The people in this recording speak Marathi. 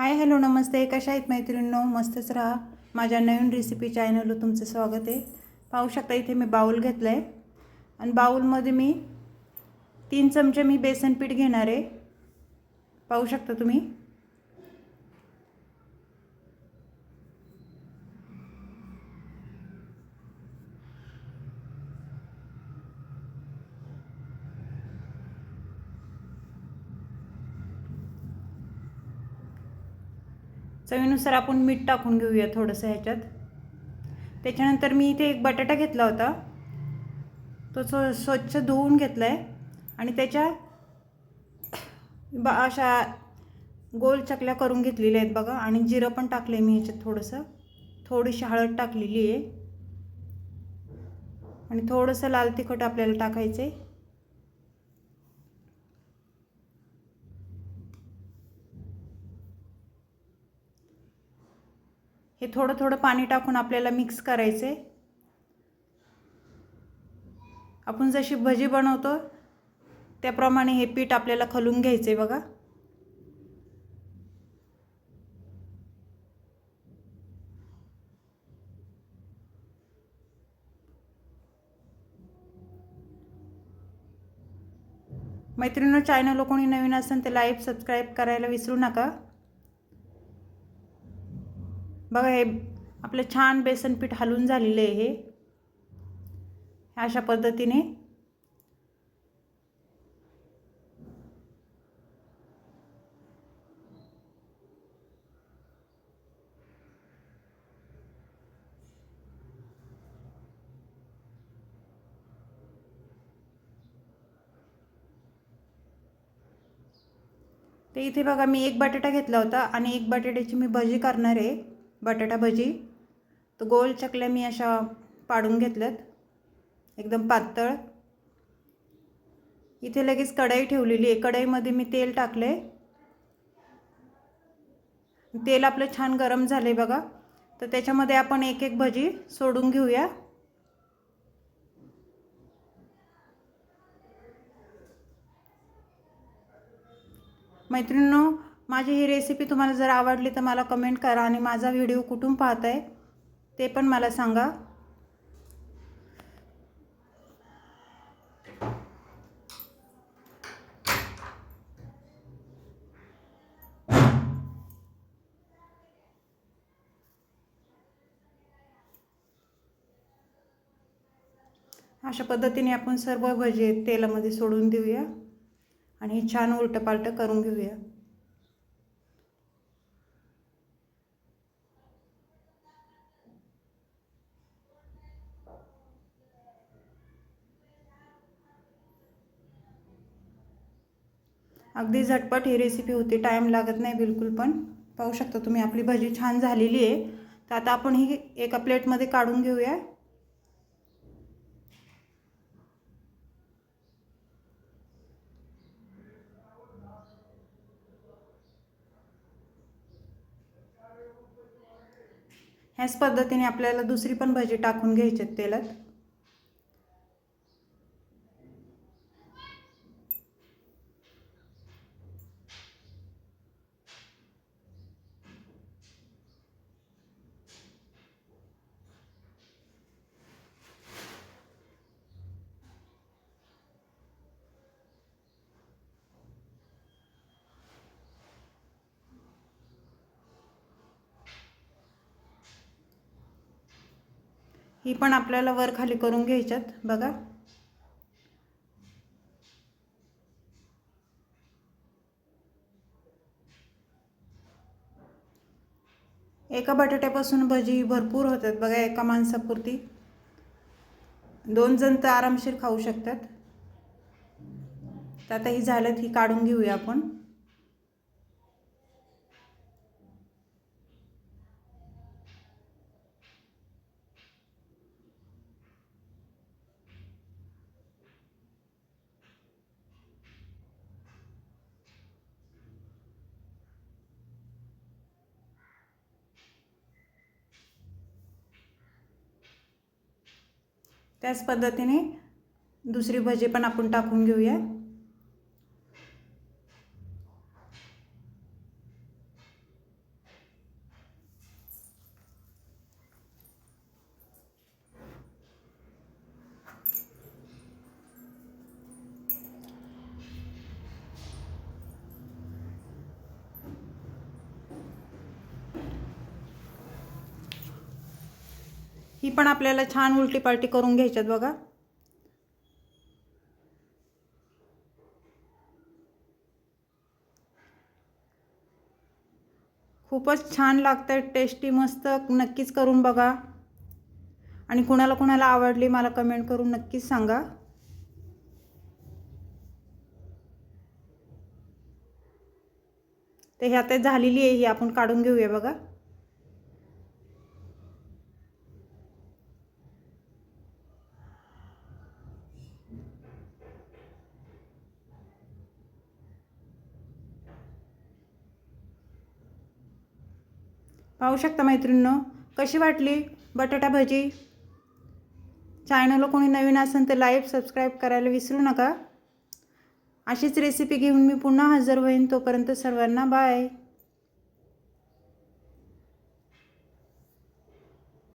हाय हॅलो नमस्ते. कशा आहेत मैत्रिणींनो? मस्तच राहा. माझ्या नवीन रेसिपी चॅनलवर तुमचं स्वागत आहे. पाहू शकता इथे मी बाऊल घेतलं आहे आणि बाऊलमध्ये मी तीन चमचे मी बेसन पीठ घेणार आहे. पाहू शकता तुम्ही? चवीनुसार आपण मीठ टाकून घेऊया थोडंसं ह्याच्यात. त्याच्यानंतर मी इथे एक बटाटा घेतला होता. तो स्व स्वच्छ धुवून घेतला आहे आणि त्याच्या बा अशा गोल चकल्या करून घेतलेल्या आहेत बघा. आणि जिरं पण टाकलं आहे मी ह्याच्यात थोडंसं. थोडीशी हळद टाकलेली आहे. आणि थोडंसं लाल तिखट आपल्याला टाकायचं आहे हे थोडं थोडं पाणी टाकून आपल्याला मिक्स करायचं. आहे आपण जशी भजी बनवतो त्याप्रमाणे हे पीठ आपल्याला खलून घ्यायचं आहे बघा. मैत्रिणींनो चॅनल कोणी नवीन असेल तर लाईव्ह सबस्क्राईब करायला विसरू नका. बघा हे आपलं छान बेसनपीठ हलून झालेलं आहे हे. अशा पद्धतीने. ते इथे बघा मी एक बटाटा घेतला होता आणि एक बटाट्याची मी भजी करणार आहे. बटाटा भजी. तर गोल चकल्या मी अशा पाडून घेतल्यात. एकदम पातळ. इथे लगेच कढई ठेवलेली आहे. कढईमध्ये मी तेल टाकलं आहे तेल आपलं छान गरम झालं आहे बघा. तर त्याच्यामध्ये आपण एक एक भजी सोडून घेऊया. मैत्रिणींनो माझी ही रेसिपी तुम्हाला जर आवडली तर मला कमेंट करा आणि माझा व्हिडिओ कुठून पाहत आहे ते पण मला सांगा. अशा पद्धतीने आपण सर्व भजे तेलामध्ये सोडून देऊया आणि हे छान उलटं पालटं करून घेऊया. अगदी झटपट ही रेसिपी होती. टाईम लागत नाही बिलकुल पण. पाहू शकता तुम्ही आपली भाजी छान झालेली आहे. तर आता आपण ही एका प्लेटमध्ये काढून घेऊया. ह्याच पद्धतीने आपल्याला दुसरी पण भाजी टाकून घ्यायची तेलात. ही पण आपल्याला वर खाली करून घ्यायच्यात बघा. एका बटाट्यापासून भजी भरपूर होतात बघा एका माणसापुरती. दोन जण तर आरामशीर खाऊ शकतात. तर आता ही झालं ही काढून घेऊया आपण. त्याच पद्धतीने दुसरी भजी पण आपण टाकून घेऊया ही पण आपल्याला छान उलटी पालटी करून घ्यायच्यात बघा. खूपच छान लागतं टेस्टी मस्त नक्कीच करून बघा. आणि कुणाला कुणाला आवडली मला कमेंट करून नक्कीच सांगा. ते ह्यात झालेली आहे ही आपण काढून घेऊया बघा. पाहू शकता मैत्रिणींनो कशी वाटली बटाटा भजी? चॅनलला कोणी नवीन असेल तर लाईव्ह सबस्क्राईब करायला विसरू नका. अशीच रेसिपी घेऊन मी पुन्हा हजर होईन. तोपर्यंत सर्वांना बाय